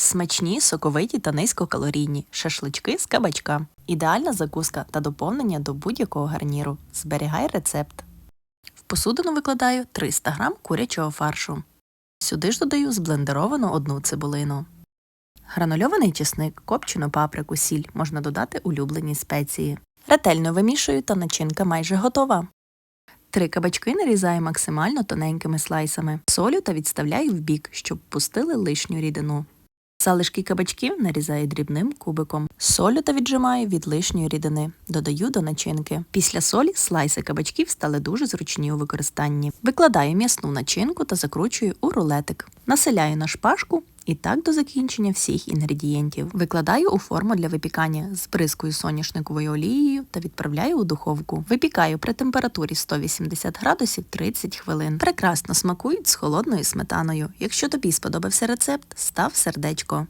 Смачні, соковиті та низькокалорійні шашлички з кабачка. Ідеальна закуска та доповнення до будь-якого гарніру. Зберігай рецепт. В посудину викладаю 300 г курячого фаршу. Сюди ж додаю зблендеровану одну цибулину. Гранульований чесник, копчену паприку, сіль можна додати улюблені спеції. Ретельно вимішую та начинка майже готова. Три кабачки нарізаю максимально тоненькими слайсами. Солю та відставляю в бік, щоб пустили лишню рідину. Залишки кабачків нарізаю дрібним кубиком. Солю та віджимаю від лишньої рідини. Додаю до начинки. Після солі слайси кабачків стали дуже зручні у використанні. Викладаю м'ясну начинку та закручую у рулетик. Населяю на шпажку і так до закінчення всіх інгредієнтів. Викладаю у форму для випікання, з бризкою соняшниковою олією та відправляю у духовку. Випікаю при температурі 180 градусів 30 хвилин. Прекрасно смакують з холодною сметаною. Якщо тобі сподобався рецепт, став сердечко.